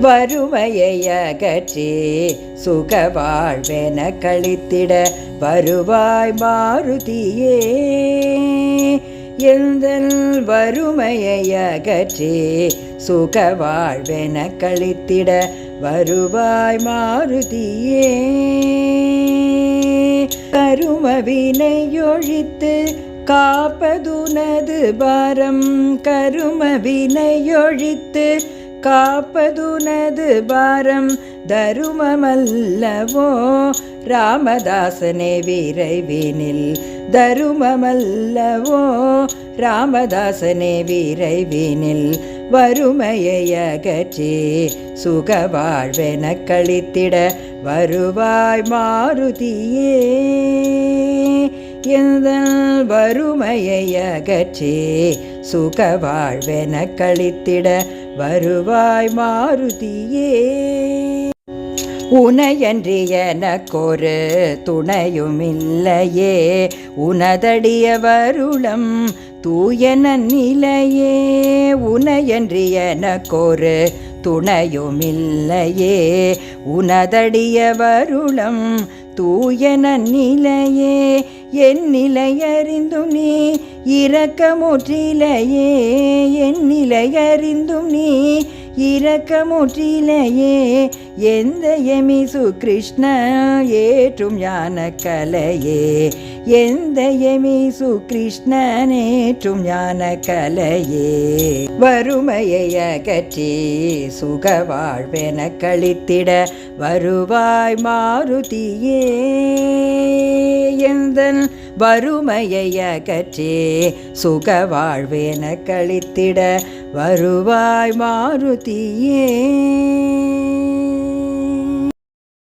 வறுமையை அகற்றி சுக வாழ்வென கழித்திட வருவாய் மாருதியே. எந்தன் வறுமையை அகற்றி சுக வாழ்வென கழித்திட வருவாய் மாருதியே. கரும வினையொழித்து காப்பதுனது பாரம் கரும வினையொழித்து காப்பதுனது பாரம் தருமமல்லவோ? ராமதாசனே விரைவினில் தருமமல்லவோ? ராமதாசனே விரைவினில் வறுமையை அகற்றி சுக வாழ்வென கழித்திட வருவாய் மாருதியே. எந்த வறுமையை அகற்றி சுக வாழ்வென கழித்திட வருவாய் மாருதியே. உனையன்றி எனக்கொரு துணையுமில்லையே. உனதடிய வருளம் தூயன நிலையே. உனையன்றி எனக்கொரு துணையுமில்லையே. உனதடிய வருளம் தூயன நிலையே. என் நிலையறிந்தும் நீ இரக்கமுற்றிலையே. என் நிலையறிந்தும் நீ இரக்கமுற்றிலையே. எந்த எமிசு கிருஷ்ண ஏற்றும் ஞான கலையே எந்த எமிசு கிருஷ்ணனேற்றும் ஞான கலையே வறுமையை அகற்றி சுக வாழ்வென கழித்திட வருவாய் மாருதியே. எந்தன் வறுமையை அகற்றி சுக வாழ்வென கழித்திட வருவாய் மாருதியே.